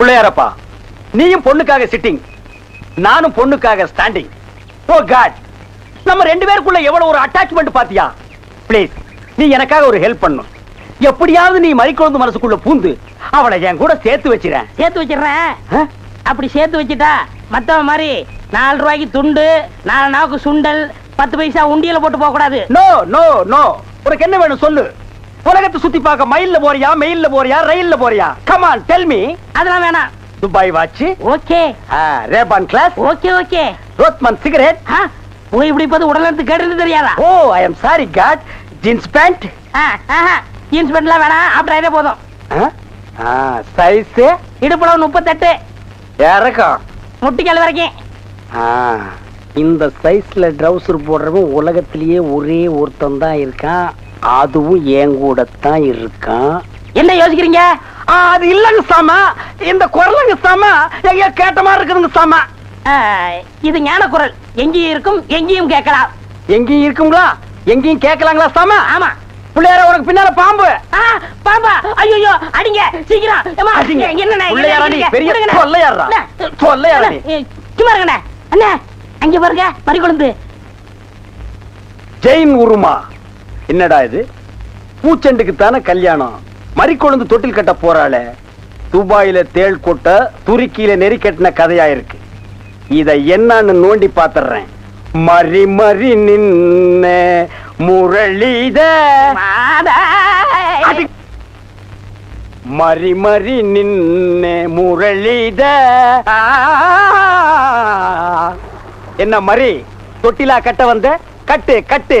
பிள்ளையாரப்பா நீயும் பொண்ணுக்காக சிட்டிங் நானும் பொண்ணுக்காக ஸ்டாண்டிங் ஓ காட் நம்ம ரெண்டு பேருக்குள்ள எவ்வளவு ஒரு அட்டாச்மெண்ட் பாத்தியா? ப்ளீஸ் நீ எனக்காக ஒரு ஹெல்ப் பண்ணும் எப்படியாவது நீ மறிக்குழந்து மனசுக்குள்ள பூந்து அவளை என் கூட சேர்த்து வச்சிரேன் சேர்த்து வச்சிடுறேன்? அப்படி சேர்த்து வச்சுட்டா மத்தவன் மாதிரி நாலு ரூபாய்க்கு துண்டு நாலு நாவுக்கு சுண்டல் பத்து பைசா உண்டியல போட்டு போக கூடாது நோ நோ நோ உனக்கு என்ன வேணும் சொல்லு. உலகத்தை சுத்தி பார்க்க மயில்ல போறியா மெயில்ல போறியா ரயில்ல போறியா? கமான் டெல் மீ அதெல்லாம் வேணாம். Dubai watch. Okay. Ray-Ban glass. Okay okay. Rothman cigarette. போய் இப்படி பார்த்து உடல் எடுத்து கேட்டு தெரியாதா? ஓ I am sorry God jeans pant jeans பேண்ட்லாம் வேணாம். அப்புறம் இதே போதும். சைஸ் இடுப்புல முப்பத்தெட்டு. இறக்கம். முட்டிக்கால் வரைக்கும். இந்த சைஸ்ல ட்ரவுசர் போடுறவன் உலகத்திலேயே ஒரே ஒருத்தன் தான் இருக்கான். அதுவும் என் கூட தான் இருக்கான். என்ன யோசிக்கிறீங்க? அது இல்லங்க சாமா. இந்த குரலுங்க சாமா எங்கேயோ கேட்ட மாதிரி இருக்குதுங்க சாமா. இது ஞான குரல். எங்கேயும் இருக்கும் எங்கேயும் கேட்கலாம். எங்கேயும் இருக்குங்களா? எங்கேயும் கேட்கலாங்களா சாமா? ஆமா. பிள்ளையார உனக்கு பின்னால பாம்பு. ஆ, பாப்பா ஐயோ அடிங்க சீக்கிரம். சும்மா இருங்கண்ணே. அண்ணே அங்க பாருங்க பறி கொழுந்து ஜெயின் உருமா. என்னடா இது? பூச்செண்டுக்கு தானே கல்யாணம்? மறிக்கொழுந்து தொட்டில் கட்ட போறாளே. துபாயில தேள் கொட்ட துருக்கியில நெறி கட்டின கதையா இருக்கு இத என்னன்னு நோண்டி பாத்துறேன். மறி மறி நின்ன முரளித. மறி மறி நின்ன முரளித என்ன மறி? தொட்டிலா கட்ட வந்த? கட்டு கட்டு.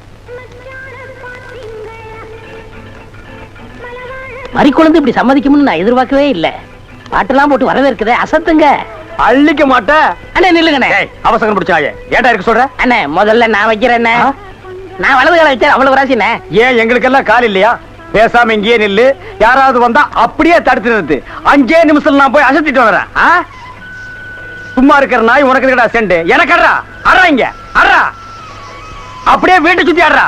மறி கொழுந்து இப்படி சம்மதிக்கும்னு நான் எதிர்பார்க்கவே இல்ல. பாட்டெல்லாம் போட்டு வரவேற்குதே அசத்துங்க. அள்ளிக்க மாட்ட. அண்ணே நில்லுங்கண்ணே. அவசரம் பிடிச்சாய. ஏடா இருக்க சொல்ற? அண்ணே முதல்ல நான் வைக்கிறேண்ணே? நான் வலது கால வச்சேன் அவ்வளவு ராசிண்ணே. ஏன் எங்களுக்கெல்லாம் கால் இல்லையா? பேசாம இங்கேயே நில்லு. யாராவது வந்தா அப்படியே தடுத்து நிறுத்து. அஞ்சே நிமிஷம் நான் போய் அசத்திட்டு ஆ? சும்மா இருக்கிற நாய் உனக்கு இருக்கடா செண்டு? எனக்கு அறா அறா இங்க. அறா அப்படியே வீட்டை சுத்தி ஆடுறா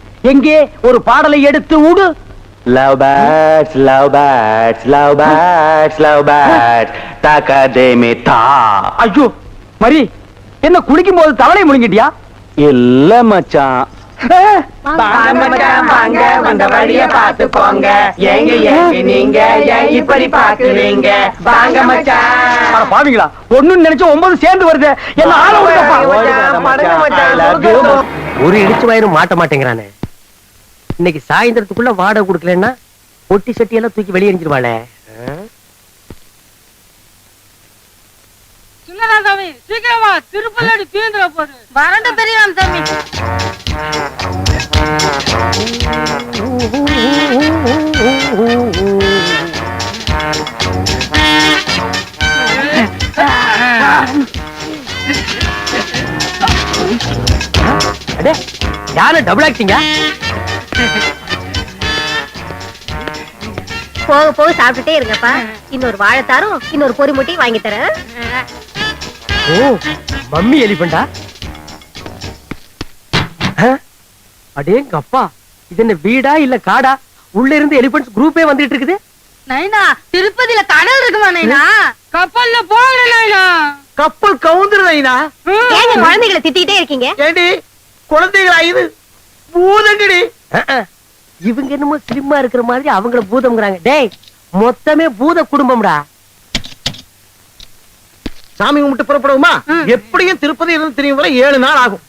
எங்கே ஒரு பாடலை எடுத்து விடு Love birds, love birds, love birds, love birds. Takademita. ஐயோ மரி என்ன குளிக்கும் போது தவளை முழுங்கிட்டியா இல்ல மச்சான் வாங்க மச்சான், வாங்க, வந்த வழிய பார்த்து போங்க. ஏங்க, ஏங்க நீங்க ஏன் இப்படி பாக்குறீங்க? வாங்க மச்சான். பாவீங்களா ஒண்ணுன்னு நினைச்சு ஒன்பது சேர்ந்து வருது என்ன ஆள. ஒரு இடிச்சு வயிறு மாட்ட மாட்டேங்கிறானே இன்னைக்கு சாயந்தரத்துக்குள்ள வாடகை கொடுக்கலன்னா பொட்டி சட்டி எல்லாம் தூக்கி வெளியே எரிஞ்சிருவாளே. சாமி சீக்கிரமா திருப்பதி தீந்துட சாமி. அடே யானை டபுள் ஆக்டிங்க போக போக சாப்பிட்டுட்டே இருங்கப்பா. இன்னொரு வாழைத்தாரும் இன்னொரு பொறி முட்டையும் வாங்கி தரேன். ஓ மம்மி எலிபண்டா? அடேங்க அப்பா இது என்ன வீடா இல்ல காடா? உள்ள இருந்து எலிபென்ட்ஸ் குரூப்பே வந்துட்டு இருக்குது? நைனா திருப்பதியில கடல் இருக்குமா நைனா? கப்பல்ல போகல நைனா. கப்பல் கவுந்துருந்தா ஏங்க குழந்தைகளை திட்டிகிட்டே இருக்கீங்க? ஏண்டி குழந்தைகளா இது பூதங்கடி. இவங்க என்னமோ ஸ்லிம்மா இருக்கிற மாதிரி அவங்கள பூதம்ங்கறாங்க. டேய் மொத்தமே பூத குடும்பம்டா. சாமி கும்பிட்டு புறப்படுவோமா? எப்படியும் திருப்பதி இருந்து தெரியும் வரை ஏழு நாள் ஆகும்.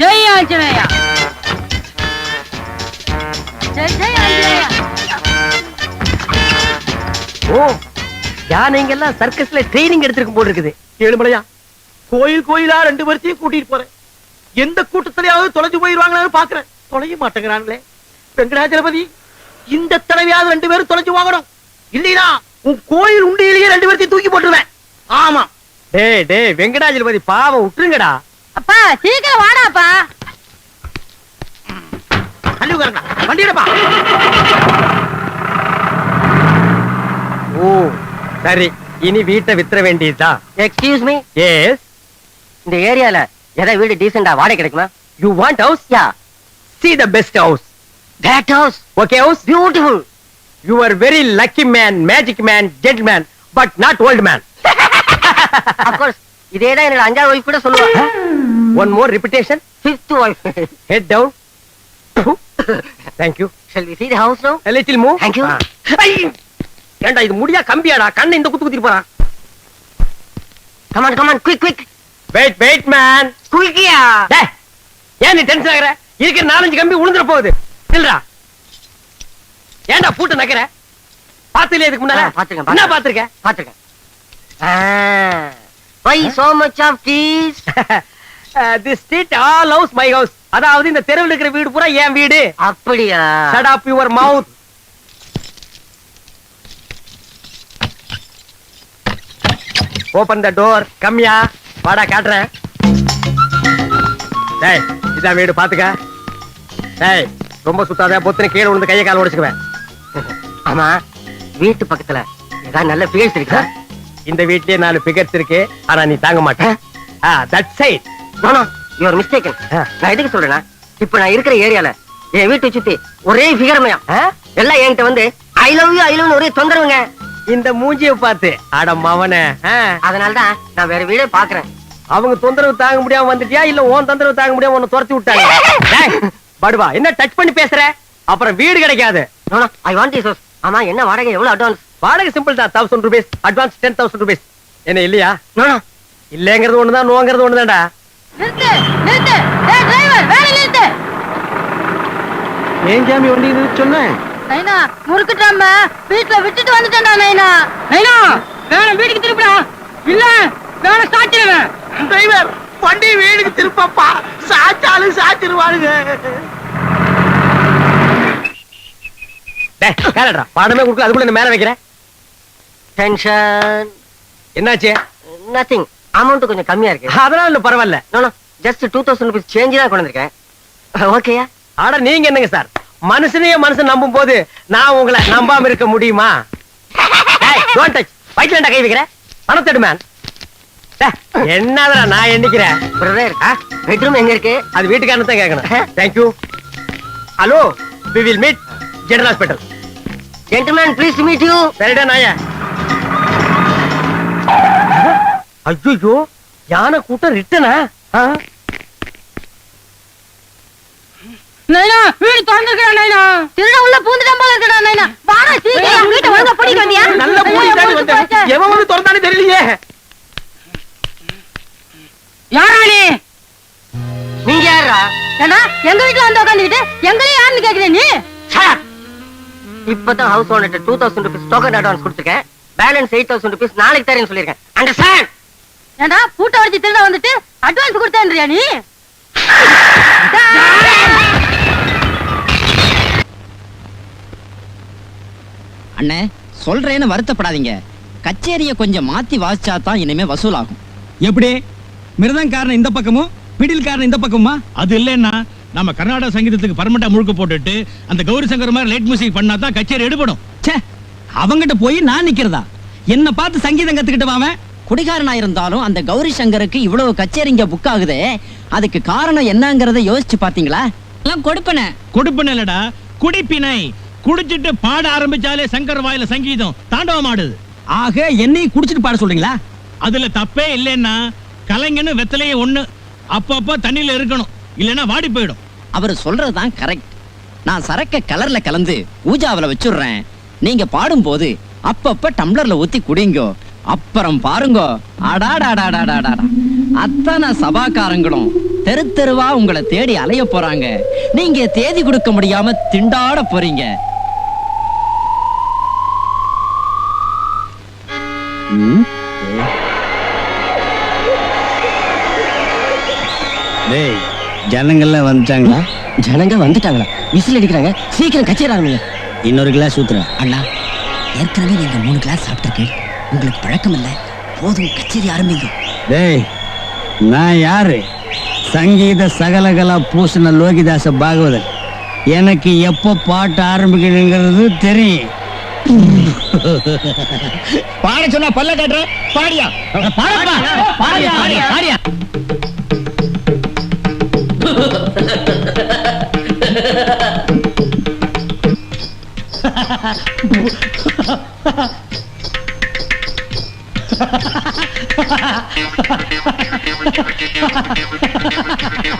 ஜெய் ஆஞ்சநேயா. ஜெய் ஜெய் ஆஞ்சநேயா. ஓ யானைங்க எல்லாம் சர்க்கஸ்ல ட்ரைனிங் எடுத்திருக்கும் போல இருக்குது. ஏழுமலையா கோயில் கோயிலா ரெண்டு பேர்த்தையும் கூட்டிட்டு போறேன். எந்த கூட்டத்திலேயாவது தொலைஞ்சு போயிருவாங்களான்னு பாக்குறேன். தொலைய மாட்டேங்கிறாங்களே. வெங்கடாச்சலபதி இந்த தடவையாவது ரெண்டு பேரும் தொலைஞ்சு வாங்கணும். இல்லையா உன் கோயில் உண்டியிலேயே ரெண்டு பேர்த்தையும் தூக்கி போட்டுருவேன். ஆமா. டேய் டேய் வெங்கடாஜலபதி பாவம் விட்டுருங்கடா. அப்பா சீக்கிரம் வாடாப்பா. தள்ளி உட்காருங்க வண்டியிடப்பா ஓ சரி இனி வீட்டை வித்துற வேண்டியதுதான் எக்ஸ்கியூஸ் மீ எஸ் இந்த ஏரியால ஏதாவது வீடு டீசெண்டா வாடகை கிடைக்குமா you want house ya see the best house that house okay house beautiful you are very lucky man magic man gentleman but not old man of course இதே தான் என்னோட அஞ்சாவது ஒய்ஃப் கூட சொல்லுவா one more repetition fifth wife head down thank you shall we see the house now a little move Thank you. ஐ! ஏன்டா இது முடியா கம்பியாடா? கண்ணை இந்த குத்து குத்திட்டு போறான். Come on quick quick. Wait wait man. குயிக்கியா டேய் ஏன் நீ டென்ஷன் ஆகுற? இருக்கிற நாலஞ்சு கம்பி உளுந்துற போகுது. இல்லடா ஏன்டா பூட்டு நக்கற? பாத்துல இதுக்கு முன்னால? ஆ, பாத்திருக்கேன், என்ன பாத்திருக்கேன். பாத்திருக்க பாத்துருக்கேன் why so much of these the street all house my house அதாவது இந்த தெருவில் இருக்கிற வீடு பூரா என் வீடு. அப்படியா? Shut up your mouth open the door கம்மியா வாடா காட்டுறேன். டேய் இதான் வீடு பாத்துக்க டேய் ரொம்ப சுத்தாத பொத்துன கீழே விழுந்து கையை கால உடைச்சுக்குவேன். ஆமா வீட்டு பக்கத்துல ஏதாவது நல்ல பேஸ் இருக்கா? இந்த வீட்லயே நாலு பிகர்ஸ் இருக்கு. ஆனா நீ தாங்க மாட்டேன் ஆ? That side no no you are mistaken. நான் எதுக்கு சொல்றேன்னா இப்ப நான் இருக்கிற ஏரியால என் வீட்டை சுத்தி ஒரே ஃபிகர்மயம் எல்லாம் என்கிட்ட வந்து I love you I love ஒரே தொந்தரவுங்க. இந்த மூஞ்சிய பார்த்து அட மவனே ஆ, அதனால தான் நான் வேற வீடே பாக்குறேன் அவங்க தொந்தரவு தாங்க முடியாம வந்துட்டியா? இல்ல உன் தொந்தரவு தாங்க முடியாம உன்னை துரத்தி விட்டாங்க? டேய், படுவா என்ன டச் பண்ணி பேசுற? அப்புறம் வீடு கிடைக்காது. ஐ வாண்ட் திஸ் ஹவுஸ் ஆமா என்ன வாடகை? எவ்வளவு அட்வான்ஸ் வாடகை சிம்பிள் தான் thousand rupees advance ten thousand rupees என்ன இல்லையா? இல்லங்கிறது ஒண்ணுதான் நோங்கிறது ஒண்ணுதான்டா. நிறுத்து நிறுத்து. டேய் டிரைவர் வேலை நிறுத்து. ஏன் ஜாமி வண்டி சொன்னேன்? நைனா முறுக்குட்டாம வீட்ல விட்டுட்டு வந்துட்டேன்டா நைனா. நைனா வேற வீட்டுக்கு திருப்பிடா. இல்ல வேற சாச்சிடுவேன் டிரைவர் வண்டி வீடுக்கு திருப்பப்பா. சாச்சாலும் கேளடா. பாடமே கொடுக்கல அதுக்குள்ள என்ன மேல வைக்கிறேன் டென்ஷன் என்னாச்சு? நத்திங் அமௌண்ட் கொஞ்சம் கம்மியா இருக்கு. அதெல்லாம் இல்ல பரவாயில்ல. No no just two thousand rupees change தான் கொண்டு வந்திருக்கேன். ஓகேயா ஆட நீங்க என்னங்க சார்? மனுஷனையே மனுஷன் நம்பும் போது நான் உங்களை நம்பாம இருக்க முடியுமா? வயிற்றுல கை வைக்கிறேன் பணத்தெடு மேன் நான் எண்ணிக்கிறேன் பிரதர் பெட்ரூம் எங்க இருக்கு? அது வீட்டுக்காரன் தான் கேட்கணும் thank you hello we will meet general hospital gentleman please meet you சரிடா நாய ஐயோ யானை கூட்டம் ரிட்டனா? நைனா வீடு திறந்துருக்கா நைனா. திருட உள்ள பூந்துட்டான் போல இருக்கடா நைனா. வாடா சீக்கிரம் வீட்டை ஒழுங்கா பூட்டிட்டு வந்தியா? நல்ல மூடி தாண்டி வந்தேன் எவன் வந்து திறந்தானே தெரியலையே. யாரா நீ நீங்க யாரா ஏண்டா எங்க வீட்டுல வந்து உட்காந்துக்கிட்டு எங்களையும் யாருன்னு கேக்குறீங்க இப்பதான் house owner two thousand rupees token advance கொடுத்துருக்கேன். பேலன்ஸ் எயிட் தௌசண்ட் ருபீஸ் நாளைக்கு தரேன்னு சொல்லியிருக்கேன். அண்டர்ஸ்டாண்ட் ஏண்டா பூட்டை வச்சு திருட வந்துட்டு அட்வான்ஸ் கொடுத்தேன்றியா நீ? அண்ணே சொல்றேன்னு வருத்தப்படாதீங்க. கச்சேரியை கொஞ்சம் மாத்தி வாசிச்சா தான் இனிமே வசூலாகும். எப்படி? மிருதங்காரன் இந்த பக்கமும் பிடில்காரன் இந்த பக்கமா அது இல்லைன்னா நம்ம கர்நாடக சங்கீதத்துக்கு பர்மனண்டா முழுக்க போட்டுட்டு அந்த கௌரி சங்கர் மாதிரி லைட் மியூசிக் பண்ணா தான் கச்சேரி எடுபடும். ச்சே அவங்கிட்ட போய் நான் நிக்கிறதா? என்ன பார்த்து சங்கீதம் கத்துக்கிட்டு வாவன் குடிகாரனா இருந்தாலும் அந்த கௌரி சங்கருக்கு இவ்வளவு கச்சேரிங்க புக் ஆகுதே அதுக்கு காரணம் என்னங்கறத யோசிச்சு பாத்தீங்களா எல்லாம் கொடுப்பன. கொடுப்பினை இல்லடா. குடிப்பினை. குடிச்சிட்டு பாட ஆரம்பிச்சாலே சங்கர் வாயில சங்கீதம் தாண்டவம் ஆடுது. ஆக என்னையும் குடிச்சிட்டு பாட சொல்றீங்களா? அதுல தப்பே இல்லைன்னா கலைஞன்னு வெத்தலையே ஒண்ணு. அப்பப்ப தண்ணியில இருக்கணும். இல்லைன்னா வாடி போயிடும். அவர் சொல்றதுதான் கரெக்ட் நான் சரக்க கலர்ல கலந்து ஊஜாவில வச்சுடுறேன். நீங்க பாடும்போது அப்பப்ப டம்ளர்ல ஊத்தி குடிங்கோ. அப்புறம் பாருங்கோ. அடாடாடாடாடாடா. அத்தனை சபாக்காரங்களும் தெரு தெருவா உங்களை தேடி அலைய போறாங்க. நீங்க தேதி கொடுக்க முடியாம திண்டாட போறீங்க. டேய் ஜனங்கள்லாம் வந்துட்டாங்களா? ஜனங்க வந்துட்டாங்களா? விசில் அடிக்கிறாங்க. சீக்கிரம் கச்சேரி ஆரம்பிங்க. இன்னொரு கிளாஸ் ஊத்துறேன். அண்ணா ஏற்கனவே நீங்க மூணு கிளாஸ் சாப்பிட்டிருக்கேன் உங்களுக்கு பழக்கம் இல்ல போதும் கச்சேரி ஆரம்பிங்க. டேய் நான் யாரு? சங்கீத சகலகலா பூசண லோகிதாச பாகவதன். எனக்கு எப்போ பாட்டு ஆரம்பிக்கணுங்கிறது தெரியும். பாட சொன்னா பல்ல காட்டுற? பாடியா? பாடியா பாடியா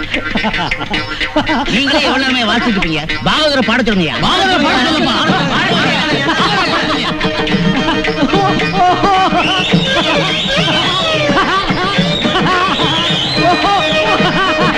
நீங்களே எவ்வளவு நேரமே வாசிட்டு இருப்பீங்க பாகவதரை பாட சொல்லுங்க பாகவதரை பாட.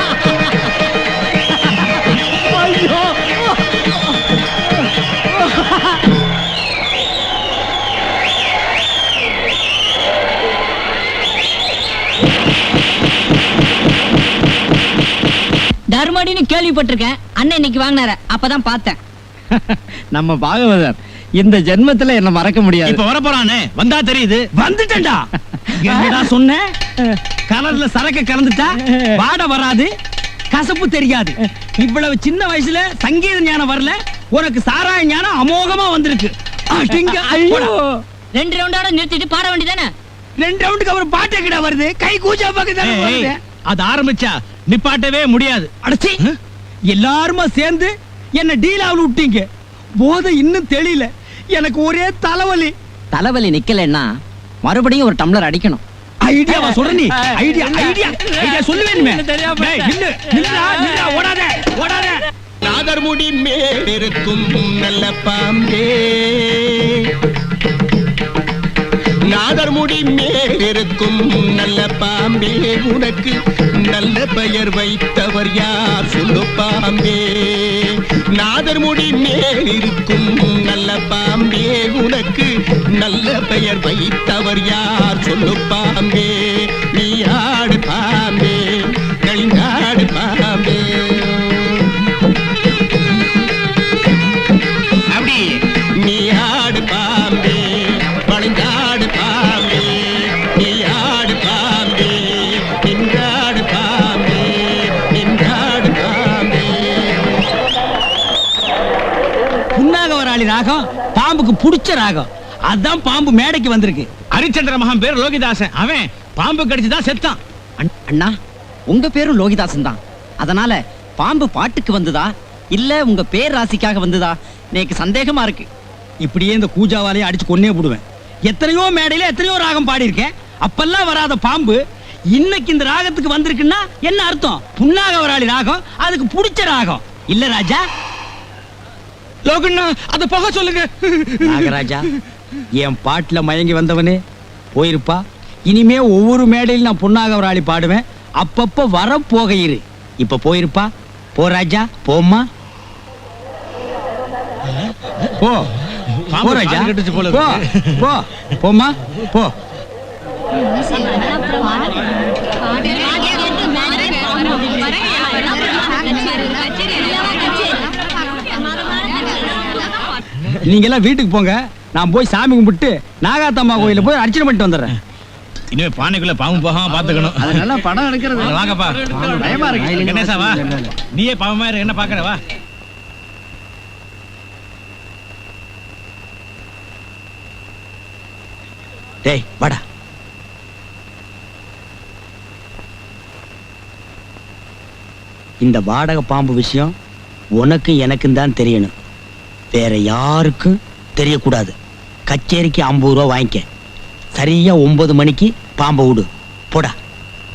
தர்மடின்னு கேள்விப்பட்டிருக்கேன். அண்ணன் இன்னைக்கு வாங்கினார. அப்பதான் பார்த்தேன். நம்ம பாகவதர் இந்த ஜென்மத்துல என்ன மறக்க முடியாது. இப்ப வர போறானே வந்தா தெரியுது. வந்துட்டேன்டா. என்னடா சொன்னேன் கலர்ல சரக்கு கலந்துட்டா? வாட வராது. கசப்பு தெரியாது. இவ்வளவு சின்ன வயசுல சங்கீத ஞானம் வரல. உனக்கு சாராய ஞானம் அமோகமா வந்திருக்கு. அடிங்க. ரெண்டு ரவுண்டோட நிறுத்திட்டு பாட வேண்டியதானே? ரெண்டு ரவுண்டுக்கு அப்புறம் பாட்டு கிட்ட வருது? கை கூச்சா பக்கத்துல ஏய், வருது ஏய், அது ஆரம்பிச்சா நிப்பாட்டவே முடியாது. அடச்சி! எல்லாருமா சேர்ந்து என்ன டீலாவில் விட்டீங்க. போதை இன்னும் தெரியல எனக்கு ஒரே தலைவலி. தலைவலி நிக்கலைன்னா மறுபடியும் ஒரு டம்ளர் அடிக்கணும். ஐடியாவா சொல்ற நீ? ஐடியா ஐடியா ஐடியா சொல்லு வேணுமே. டேய், நில்லு நில்லுடா, ஓடாத ஓடாத. நாதர்முடி மேலிருக்கும் நல்ல பாம்பே. நாதர் முடி மேலிருக்கும் நல்ல பாம்பே உனக்கு நல்ல பெயர் வைத்தவர் யார்? சொல்லு பாம்பே. நாதர் முடி மேலிருக்கும் நல்ல பாம்பே உனக்கு நல்ல பெயர் வைத்தவர் யார்? சொல்லு பாம்பே. நீ ஆடு பாம்புக்கு புடிச்ச ராகம். அதான் பாம்பு மேடைக்கு வந்திருக்கு. ஹரிச்சந்திர மகன் பேர் லோகிதாசன். அவன் பாம்பு கடிச்சுதான் செத்தான். அண்- அண்ணா உங்க பேரும் லோகிதாசன் தான். அதனால பாம்பு பாட்டுக்கு வந்ததா? இல்ல உங்க பேர் ராசிக்காக வந்ததா? எனக்கு சந்தேகமா இருக்கு. இப்படியே இந்த கூஜாவாலையே அடிச்சு கொன்னே போடுவேன் எத்தனையோ மேடையில எத்தனையோ ராகம் பாடியிருக்கேன். அப்பெல்லாம் வராத பாம்பு இன்னைக்கு இந்த ராகத்துக்கு வந்திருக்குன்னா என்ன அர்த்தம்? புன்னாகவராளி ராகம் அதுக்கு பிடிச்ச ராகம். இல்ல ராஜா லோகண்ணா அத போக சொல்லுங்க. நாகராஜா என் பாட்டுல மயங்கி வந்தவனே போயிருப்பா. இனிமே ஒவ்வொரு மேடையில் நான் புன்னாகவராளி பாடுவேன். அப்பப்ப வர போக இரு இப்ப போயிருப்பா. போ ராஜா. போம்மா. போ. போ ராஜா. கால் கட்டுச்சு போல போ. போ. போம்மா. போ. நீங்க எல்லாம் வீட்டுக்கு போங்க. நான் போய் சாமி கும்பிட்டு நாகாத்தம்மா கோயில போய் அர்ச்சனை பண்ணிட்டு வந்துடுறேன். இனிமே பானைக்குள்ள பாம்பு போகாம பாத்துக்கணும். அதனால படம் எடுக்கிறது. வாங்கப்பா. பயமா இருக்கு. கணேசா வா. நீயே பாவமா இரு என்ன பாக்குற வா. டேய் வாடா. இந்த வாடகை பாம்பு விஷயம் உனக்கும் எனக்கும் தான் தெரியணும். வேற யாருக்கும் தெரியக்கூடாது. கச்சேரிக்கு ஐம்பது ரூபா வாங்கிக்க. சரியா ஒன்பது மணிக்கு பாம்பை விடு. போடா.